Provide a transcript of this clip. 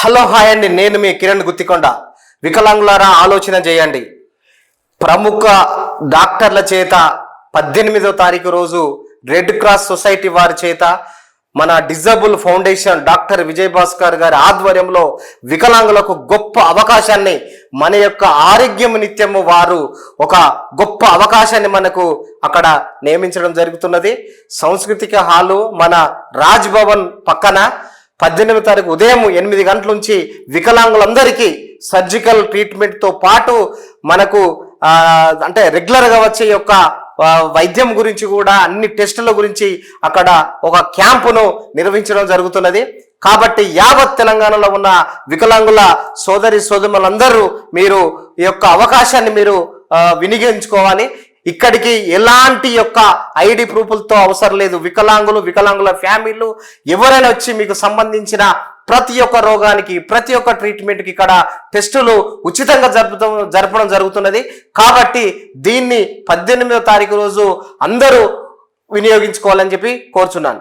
Hello hi అండి. నేను మీ కిరణ్ గుత్తికొండ. వికలాంగులారా ఆలోచన చేయండి. ప్రముఖ డాక్టర్ల చేత పద్దెనిమిదో తారీఖు రోజు రెడ్ క్రాస్ సొసైటీ వారి చేత మన disable foundation doctor Vijay Bhaskar గారి ఆధ్వర్యంలో వికలాంగులకు గొప్ప అవకాశాన్ని మన యొక్క ఆరోగ్యం నిత్యము వారు ఒక గొప్ప అవకాశాన్ని మనకు అక్కడ నియమించడం జరుగుతున్నది. సాంస్కృతిక హాలు మన రాజ్ భవన్ పక్కన పద్దెనిమిది తారీఖు ఉదయం ఎనిమిది గంటల నుంచి వికలాంగులందరికీ సర్జికల్ ట్రీట్మెంట్తో పాటు మనకు అంటే రెగ్యులర్గా వచ్చే యొక్క వైద్యం గురించి కూడా అన్ని టెస్టుల గురించి అక్కడ ఒక క్యాంపును నిర్వహించడం జరుగుతున్నది. కాబట్టి యావత్ తెలంగాణలో ఉన్న వికలాంగుల సోదరి సోదరులందరూ మీరు ఈ యొక్క అవకాశాన్ని మీరు వినియోగించుకోవాలి. ఇక్కడికి ఎలాంటి యొక్క ఐడి ప్రూఫ్లతో అవసరం లేదు. వికలాంగులు వికలాంగుల ఫ్యామిలీలు ఎవరైనా వచ్చి మీకు సంబంధించిన ప్రతి ఒక్క రోగానికి ప్రతి ఒక్క ట్రీట్మెంట్కి ఇక్కడ టెస్టులు ఉచితంగా జరుపుతాం జరపడం జరుగుతున్నది. కాబట్టి దీన్ని పద్దెనిమిదో తారీఖు రోజు అందరూ వినియోగించుకోవాలని చెప్పి కోరుచున్నాను.